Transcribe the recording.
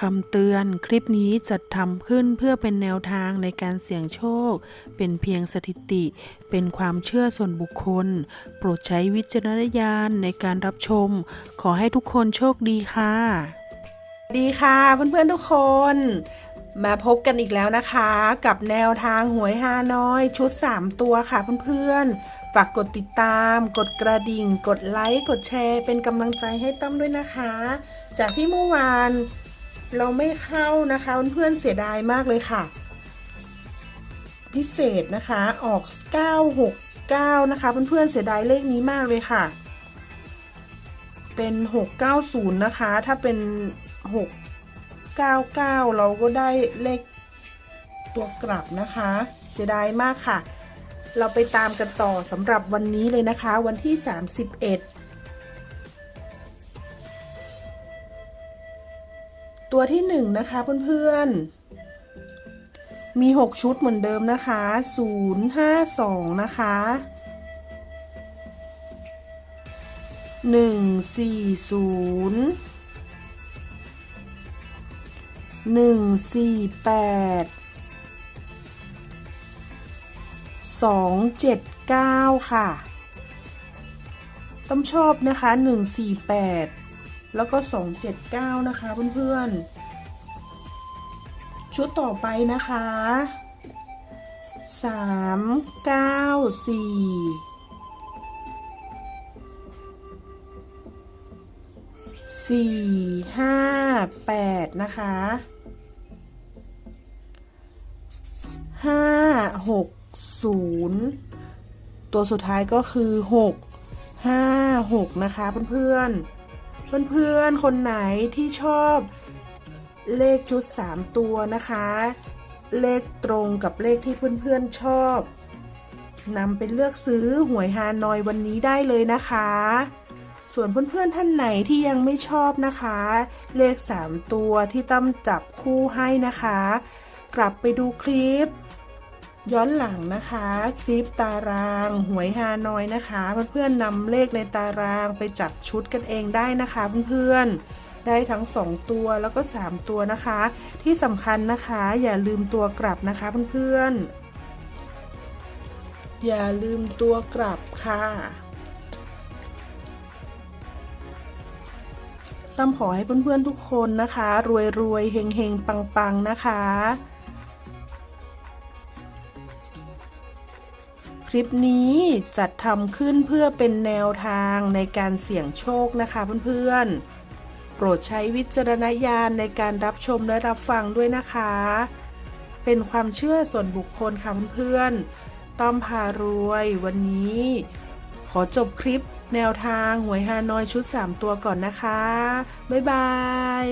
คำเตือนคลิปนี้จัดทำขึ้นเพื่อเป็นแนวทางในการเสี่ยงโชค เป็นเพียงสถิติ เป็นความเชื่อส่วนบุคคล โปรดใช้วิจารณญาณในการรับชม ขอให้ทุกคนโชคดีค่ะ ดีค่ะ เพื่อนๆทุกคน มาพบกันอีกแล้วนะคะ กับแนวทางหวยฮานอยชุด 3 ตัวค่ะเพื่อนๆ ฝากกดติดตาม กดกระดิ่ง กดไลค์ กดแชร์ เป็นกำลังใจให้ตั้มด้วยนะคะ จากที่เมื่อวาน เราไม่เข้านะคะเพื่อนๆเสียดายมากเลยค่ะ พิเศษนะคะออก 969 นะคะเพื่อนๆเสียดายเลขนี้มากเลยค่ะ เป็น 690 นะคะ ถ้าเป็น 699 เราก็ได้เลขตัวกลับนะคะ เสียดายมากค่ะ เราไปตามกันต่อสำหรับวันนี้เลยนะคะ วันที่ 31 ตัวที่1นนะคะเพื่อนๆ มี 6 ชุดเหมือนเดิมนะคะ 052 นะคะหนึ่งสี่ศูนย์หนึ่งสี่แปดสองเจ็ดเก้าค่ะ ต้องชอบนะคะหนึ่งสี่ แล้วก็สองเจ็ดเก้านะคะเพื่อนๆ ชุดต่อไปนะคะสามเก้าสี่สี่ห้าแปดนะคะห้าหกศูนย์ตัวสุดท้ายก็คือหกห้าหกนะคะเพื่อนเพื่อน เพื่อนๆ คนไหนที่ชอบเลขชุด 3 ตัวนะคะ เลขตรงกับเลขที่เพื่อนๆชอบนำไปเลือกซื้อหวยฮานอยวันนี้ได้เลยนะคะ ส่วนเพื่อนๆท่านไหนที่ยังไม่ชอบนะคะ เลข 3 ตัวที่ตั้มจับคู่ให้นะคะ กลับไปดูคลิป ย้อนหลังนะคะ คลิปตารางหวยฮานอยนะคะ เพื่อนๆนำเลขในตารางไปจับชุดกันเองได้นะคะเพื่อนๆได้ทั้ง 2 ตัวแล้วก็ 3 ตัวนะคะ ที่สำคัญนะคะอย่าลืมตัวกลับนะคะเพื่อนๆอย่าลืมตัวกลับค่ะตั้มขอให้เพื่อนๆทุกคนนะคะ รวยๆเฮงเฮงปังปังๆนะคะ คลิปนี้จัดทำขึ้นเพื่อเป็นแนวทางในการเสี่ยงโชคนะคะเพื่อนๆ โปรดใช้วิจารณญาณในการรับชมและรับฟังด้วยนะคะ เป็นความเชื่อส่วนบุคคลค่ะเพื่อนๆ ต้อมพารวยวันนี้ ขอจบคลิปแนวทางหวยฮานอยชุด 3 ตัวก่อนนะคะ บ๊ายบาย